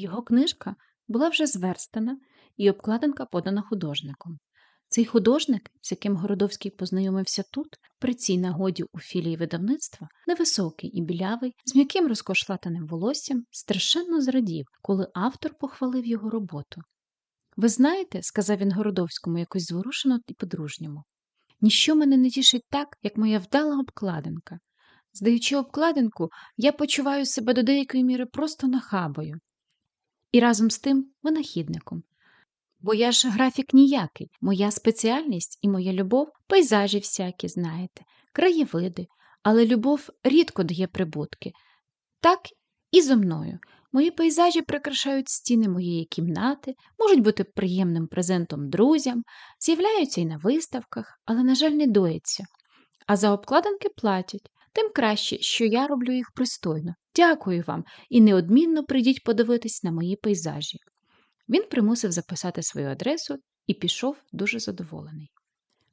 Його книжка була вже зверстана і обкладинка подана художником. Цей художник, з яким Городовський познайомився тут, при цій нагоді у філії видавництва, невисокий і білявий, з м'яким розкошлатаним волоссям, страшенно зрадів, коли автор похвалив його роботу. Ви знаєте, сказав він Городовському якось зворушено і по-дружньому, ніщо мене не тішить так, як моя вдала обкладинка. Здаючи обкладинку, я почуваю себе до деякої міри просто нахабою. І разом з тим винахідником. Бо я ж графік ніякий, моя спеціальність і моя любов пейзажі всякі, знаєте, краєвиди, але любов рідко дає прибутки. Так і зо мною. Мої пейзажі прикрашають стіни моєї кімнати, можуть бути приємним презентом друзям, з'являються і на виставках, але, на жаль, не доїться. А за обкладинки платять, тим краще, що я роблю їх пристойно. Дякую вам і неодмінно прийдіть подивитись на мої пейзажі. Він примусив записати свою адресу і пішов дуже задоволений.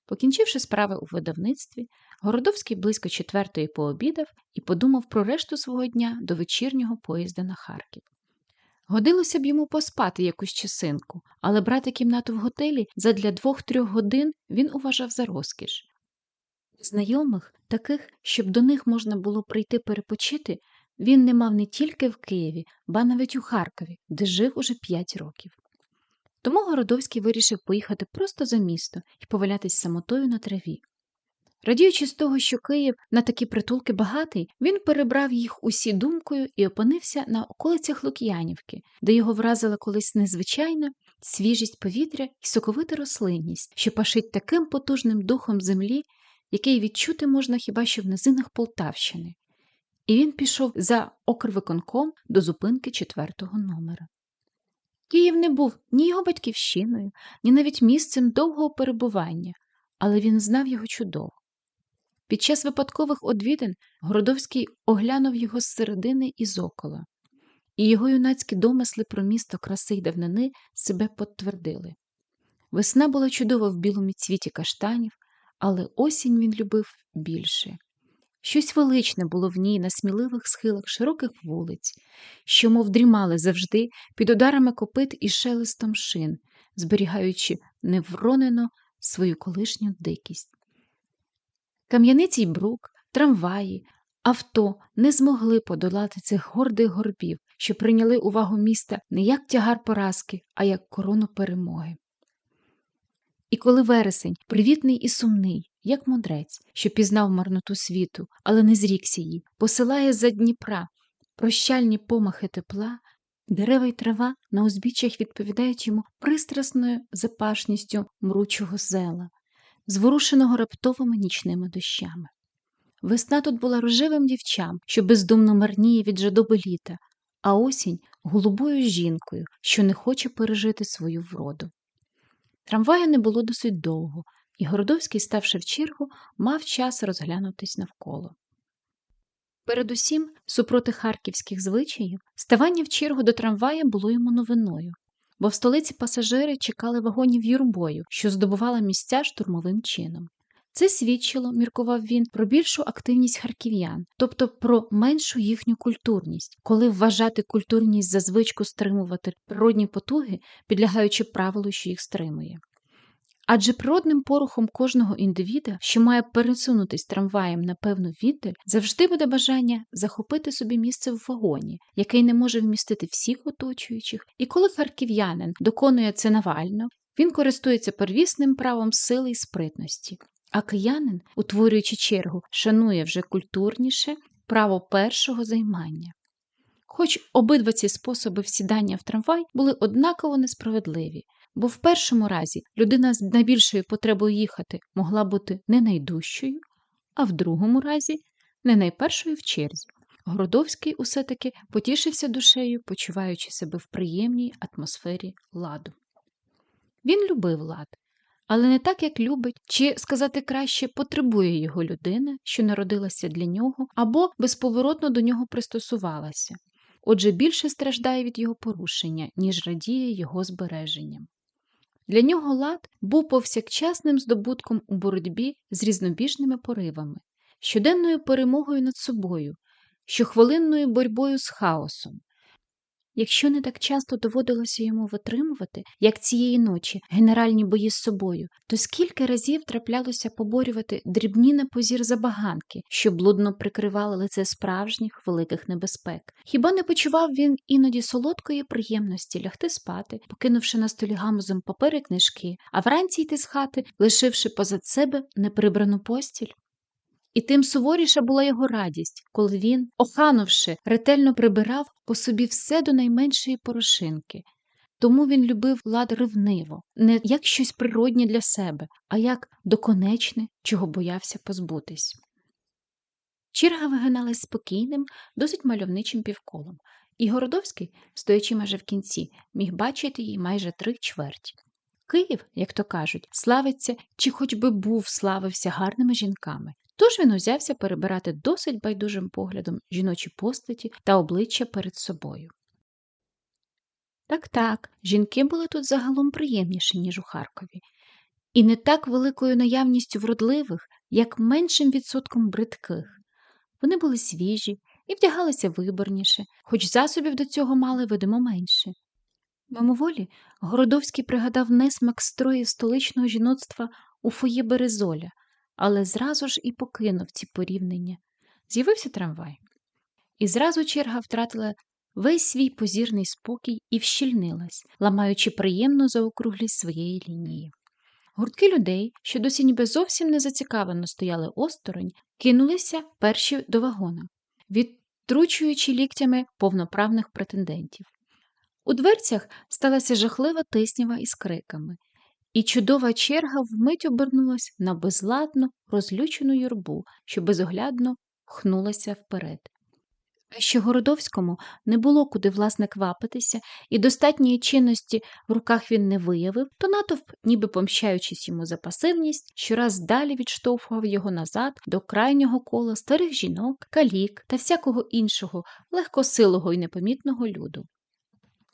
Покінчивши справи у видавництві, Городовський близько четвертої пообідав і подумав про решту свого дня до вечірнього поїзда на Харків. Годилося б йому поспати якусь часинку, але брати кімнату в готелі задля двох-трьох годин він уважав за розкіш. Знайомих, таких, щоб до них можна було прийти перепочити, він не мав не тільки в Києві, ба навіть у Харкові, де жив уже п'ять років. Тому Городовський вирішив поїхати просто за місто і повалятись самотою на траві. Радіючи з того, що Київ на такі притулки багатий, він перебрав їх усі думкою і опинився на околицях Лук'янівки, де його вразила колись незвичайна свіжість повітря і соковита рослинність, що пашить таким потужним духом землі, який відчути можна хіба що в низинах Полтавщини. І він пішов за окрвиконком до зупинки четвертого номера. Київ не був ні його батьківщиною, ні навіть місцем довгого перебування, але він знав його чудово. Під час випадкових одвідин Городовський оглянув його з середини і зокола, і його юнацькі домисли про місто краси й давнини себе підтвердили. Весна була чудова в білому цвіті каштанів, але осінь він любив більше. Щось величне було в ній на сміливих схилах широких вулиць, що, мов дрімали завжди під ударами копит і шелестом шин, зберігаючи невронено свою колишню дикість. Кам'яниці й брук, трамваї, авто не змогли подолати цих гордих горбів, що прийняли увагу міста не як тягар поразки, а як корону перемоги. І коли вересень, привітний і сумний, як мудрець, що пізнав марноту світу, але не зрікся її, посилає за Дніпра прощальні помахи тепла, дерева й трава на узбіччях відповідають йому пристрасною запашністю мручого зела, зворушеного раптовими нічними дощами. Весна тут була рожевим дівчам, що бездумно марніє від жадоби літа, а осінь голубою жінкою, що не хоче пережити свою вроду. Трамвая не було досить довго, і Городовський, ставши в чергу, мав час розглянутись навколо. Передусім, супроти харківських звичаїв, ставання в чергу до трамвая було йому новиною, бо в столиці пасажири чекали вагонів юрбою, що здобувала місця штурмовим чином. Це свідчило, міркував він, про більшу активність харків'ян, тобто про меншу їхню культурність, коли вважати культурність за звичку стримувати природні потуги, підлягаючи правилу, що їх стримує. Адже природним порухом кожного індивіда, що має пересунутись трамваєм на певну віддаль, завжди буде бажання захопити собі місце в вагоні, який не може вмістити всіх оточуючих, і коли харків'янин доконує це навально, він користується первісним правом сили і спритності, а киянин, утворюючи чергу, шанує вже культурніше право першого займання. Хоч обидва ці способи всідання в трамвай були однаково несправедливі, бо в першому разі людина з найбільшою потребою їхати могла бути не найдужчою, а в другому разі не найпершою в черзі. Городовський усе таки потішився душею, почуваючи себе в приємній атмосфері ладу. Він любив лад, але не так, як любить, чи, сказати краще, потребує його людина, що народилася для нього, або безповоротно до нього пристосувалася. Отже, більше страждає від його порушення, ніж радіє його збереженням. Для нього лад був повсякчасним здобутком у боротьбі з різнобіжними поривами, щоденною перемогою над собою, щохвилинною боротьбою з хаосом. Якщо не так часто доводилося йому витримувати, як цієї ночі, генеральні бої з собою, то скільки разів траплялося поборювати дрібні на позір забаганки, що блудно прикривали лице справжніх великих небезпек. Хіба не почував він іноді солодкої приємності лягти спати, покинувши на столі гамузом папери книжки, а вранці йти з хати, лишивши позад себе неприбрану постіль? І тим суворіша була його радість, коли він, оханувши, ретельно прибирав по собі все до найменшої порошинки. Тому він любив лад ревниво, не як щось природнє для себе, а як доконечне, чого боявся позбутись. Черга вигиналась спокійним, досить мальовничим півколом, і Городовський, стоячи майже в кінці, міг бачити її майже три чверті. Київ, як то кажуть, славиться чи хоч би був славився гарними жінками, Тож він узявся перебирати досить байдужим поглядом жіночі постаті та обличчя перед собою. Так так, жінки були тут загалом приємніші, ніж у Харкові, і не так великою наявністю вродливих, як меншим відсотком бридких. Вони були свіжі і вдягалися виборніше, хоч засобів до цього мали видимо менше. Мимоволі Городовський пригадав несмак строїв столичного жіноцтва у фоє Березоля але зразу ж і покинув ці порівнення. З'явився трамвай. І зразу черга втратила весь свій позірний спокій і вщільнилась, ламаючи приємну заокруглість своєї лінії. Гуртки людей, що досі ніби зовсім не зацікавлено стояли осторонь, кинулися перші до вагона, відтручуючи ліктями повноправних претендентів. У дверцях сталася жахлива тиснява із криками, і чудова черга вмить обернулась на безладну, розлючену юрбу, що безоглядно хнулася вперед. Що Городовському не було куди власне квапитися, і достатньої чинності в руках він не виявив, то натовп, ніби помщаючись йому за пасивність, щораз далі відштовхував його назад до крайнього кола старих жінок, калік та всякого іншого легкосилого і непомітного люду.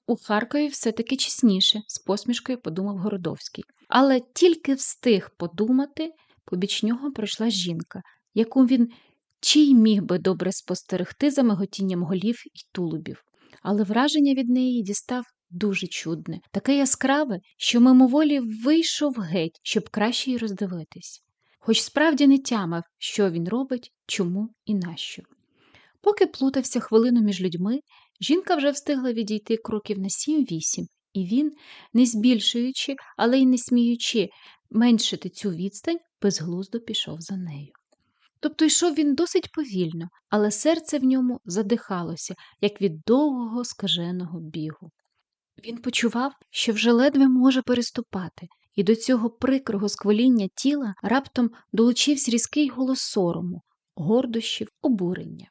У Харкові все-таки чесніше, з посмішкою подумав Городовський. Але тільки встиг подумати, побіч нього пройшла жінка, яку він чий міг би добре спостерегти за миготінням голів і тулубів. Але враження від неї дістав дуже чудне, таке яскраве, що мимоволі вийшов геть, щоб краще й роздивитись. Хоч справді не тямав, що він робить, чому і нащо. Поки плутався хвилину між людьми, Жінка вже встигла відійти кроків на сім-вісім, і він, не збільшуючи, але й не сміючи меншити цю відстань, безглуздо пішов за нею. Тобто йшов він досить повільно, але серце в ньому задихалося, як від довгого скаженого бігу. Він почував, що вже ледве може переступати, і до цього прикрого сквоління тіла раптом долучився різкий голос сорому, гордощів, обурення.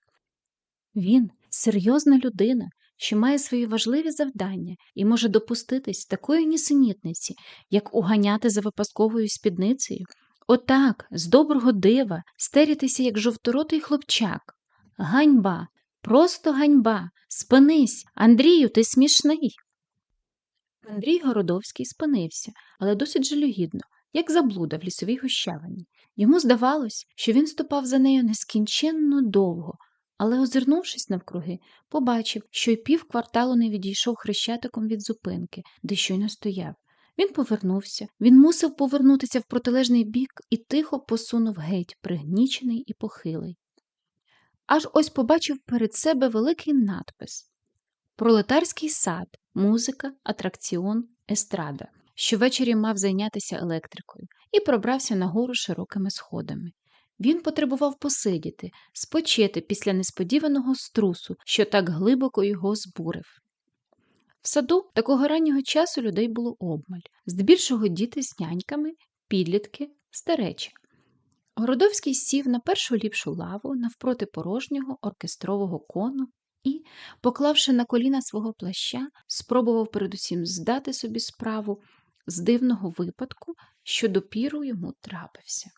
Він, серйозна людина, що має свої важливі завдання і може допуститись такої нісенітниці, як уганяти за випасковою спідницею. Отак, з доброго дива, стерітися, як жовторотий хлопчак. Ганьба, просто ганьба, спинись, Андрію, ти смішний. Андрій Городовський спинився, але досить жалюгідно, як заблуда в лісовій гущавині. Йому здавалось, що він ступав за нею нескінченно довго, але, озирнувшись навкруги, побачив, що й пів кварталу не відійшов хрещатиком від зупинки, де щойно стояв. Він повернувся, він мусив повернутися в протилежний бік і тихо посунув геть, пригнічений і похилий. Аж ось побачив перед себе великий надпис Пролетарський сад, музика, атракціон, естрада, що ввечері мав зайнятися електрикою, і пробрався нагору широкими сходами. Він потребував посидіти, спочити після несподіваного струсу, що так глибоко його збурив. В саду такого раннього часу людей було обмаль, здебільшого діти з няньками, підлітки, старечі. Городовський сів на першу ліпшу лаву навпроти порожнього оркестрового кону і, поклавши на коліна свого плаща, спробував передусім здати собі справу з дивного випадку, що допіру йому трапився.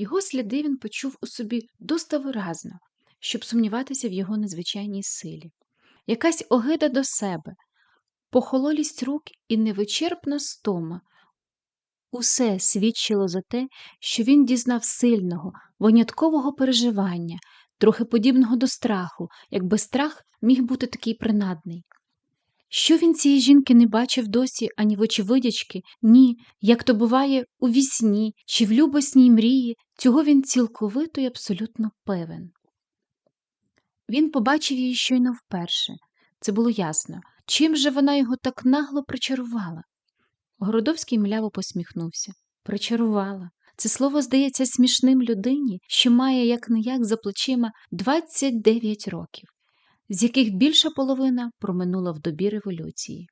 Його сліди він почув у собі доста виразно, щоб сумніватися в його незвичайній силі. Якась огида до себе, похололість рук і невичерпна стома. Усе свідчило за те, що він дізнав сильного, виняткового переживання, трохи подібного до страху, якби страх міг бути такий принадний. Що він цієї жінки не бачив досі ані в очевидячки, ні, як то буває у вісні чи в любосній мрії, цього він цілковито й абсолютно певен. Він побачив її щойно вперше. Це було ясно. Чим же вона його так нагло причарувала? Городовський мляво посміхнувся. Причарувала. Це слово здається смішним людині, що має як не як за плечима 29 років, з яких більша половина проминула в добі революції.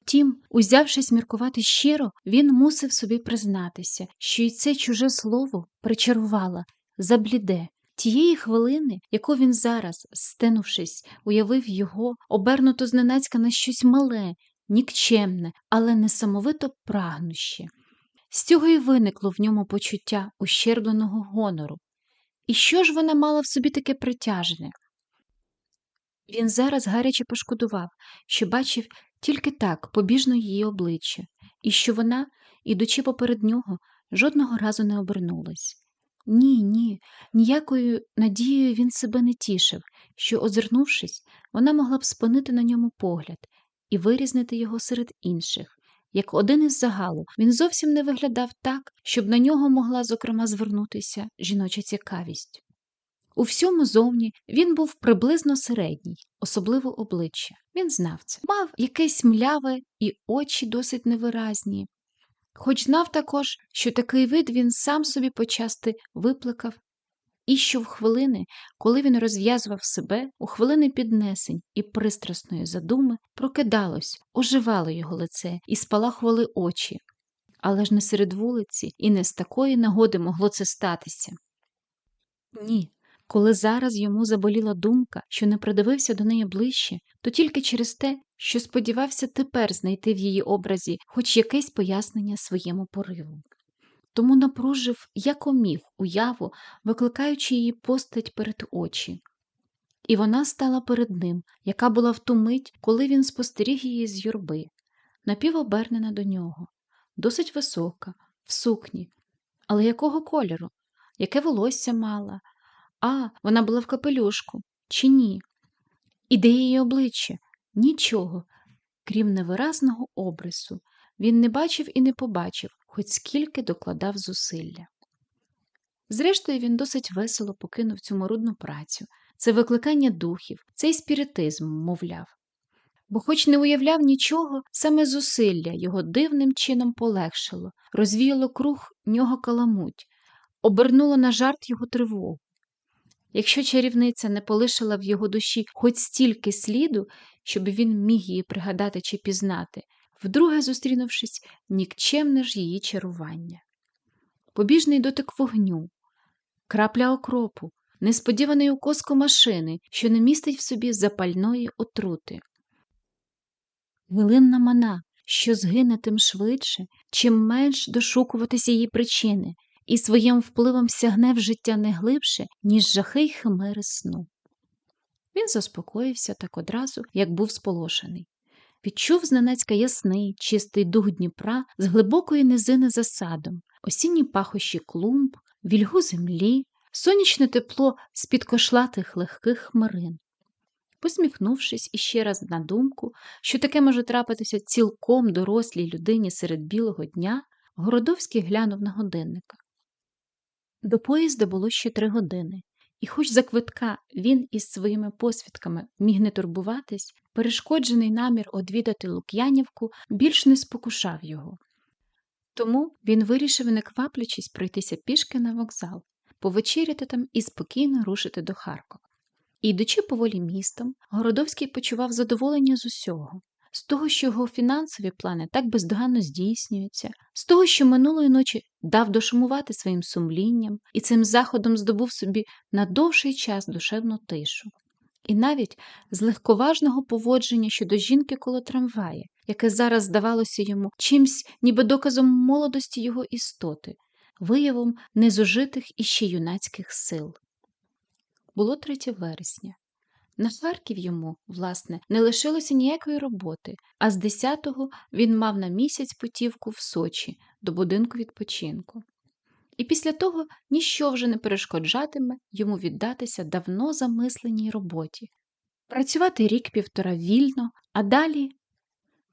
Втім, узявшись міркувати щиро, він мусив собі признатися, що й це чуже слово причарувала, забліде. Тієї хвилини, яку він зараз, стенувшись, уявив його, обернуто зненацька на щось мале, нікчемне, але несамовито прагнуще. З цього й виникло в ньому почуття ущербленого гонору. І що ж вона мала в собі таке притяжне? Він зараз гаряче пошкодував, що бачив тільки так побіжно її обличчя, і що вона, ідучи поперед нього, жодного разу не обернулась. Ні, ні, ніякою надією він себе не тішив, що, озирнувшись, вона могла б спинити на ньому погляд і вирізнити його серед інших. Як один із загалу, він зовсім не виглядав так, щоб на нього могла, зокрема, звернутися жіноча цікавість. У всьому зовні він був приблизно середній, особливо обличчя. Він знав це, мав якесь мляве і очі досить невиразні, хоч знав також, що такий вид він сам собі почасти випликав, і що в хвилини, коли він розв'язував себе, у хвилини піднесень і пристрасної задуми, прокидалось, оживало його лице і спалахували очі. Але ж не серед вулиці і не з такої нагоди могло це статися. Ні, коли зараз йому заболіла думка, що не придивився до неї ближче, то тільки через те, що сподівався тепер знайти в її образі хоч якесь пояснення своєму пориву. Тому напружив, як умів, уяву, викликаючи її постать перед очі. І вона стала перед ним, яка була в ту мить, коли він спостеріг її з юрби, напівобернена до нього, досить висока, в сукні. Але якого кольору? Яке волосся мала? А, вона була в капелюшку, чи ні? І де її обличчя? Нічого, крім невиразного обрису, він не бачив і не побачив, хоч скільки докладав зусилля. Зрештою, він досить весело покинув цю морудну працю, це викликання духів, цей спіритизм, мовляв. Бо, хоч не уявляв нічого, саме зусилля його дивним чином полегшило, розвіяло круг нього каламуть, обернуло на жарт його тривогу. Якщо чарівниця не полишила в його душі хоч стільки сліду, щоб він міг її пригадати чи пізнати, вдруге зустрінувшись, нікчемне ж її чарування. Побіжний дотик вогню, крапля окропу, несподіваний укос комашини, що не містить в собі запальної отрути. Хвилинна мана, що згине тим швидше, чим менш дошукуватися її причини, і своїм впливом сягне в життя не глибше, ніж жахи й химери сну. Він заспокоївся так одразу, як був сполошений. Відчув зненацька ясний, чистий дух Дніпра з глибокої низини за садом, осінні пахощі клумб, вільгу землі, сонячне тепло з-під кошлатих легких хмарин. Посміхнувшись іще раз на думку, що таке може трапитися цілком дорослій людині серед білого дня, Городовський глянув на годинника. До поїзда було ще три години, і, хоч за квитка він із своїми посвідками міг не турбуватись, перешкоджений намір одвідати Лук'янівку більш не спокушав його. Тому він вирішив, не кваплячись, пройтися пішки на вокзал, повечеряти там і спокійно рушити до Харкова. І, йдучи поволі містом, Городовський почував задоволення з усього з того, що його фінансові плани так бездоганно здійснюються, з того, що минулої ночі дав дошумувати своїм сумлінням і цим заходом здобув собі на довший час душевну тишу, і навіть з легковажного поводження щодо жінки коло трамвая, яке зараз здавалося йому чимсь, ніби доказом молодості його істоти, виявом незужитих іще юнацьких сил. Було 3 вересня. На Харків йому, власне, не лишилося ніякої роботи, а з 10-го він мав на місяць путівку в Сочі до будинку відпочинку. І після того ніщо вже не перешкоджатиме йому віддатися давно замисленій роботі, працювати рік півтора вільно, А далі,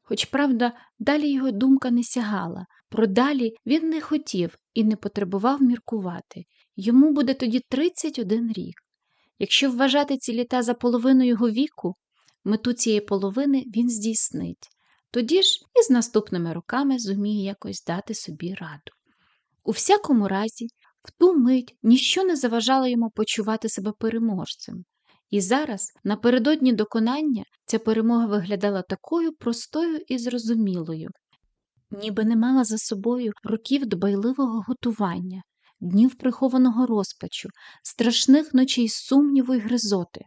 хоч правда, далі його думка не сягала, про далі він не хотів і не потребував міркувати. Йому буде тоді 31 рік. Якщо вважати ці літа за половину його віку, мету цієї половини він здійснить. Тоді ж і з наступними роками зуміє якось дати собі раду. У всякому разі, в ту мить ніщо не заважало йому почувати себе переможцем. І зараз, напередодні доконання, ця перемога виглядала такою простою і зрозумілою, ніби не мала за собою років дбайливого готування, днів прихованого розпачу, страшних ночей сумніву й гризоти.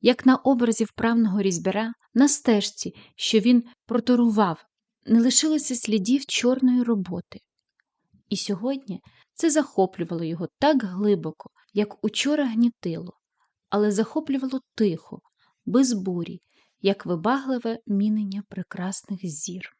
Як на образі вправного різьбяра, на стежці, що він проторував, не лишилося слідів чорної роботи. І сьогодні це захоплювало його так глибоко, як учора гнітило, але захоплювало тихо, без бурі, як вибагливе мінення прекрасних зір.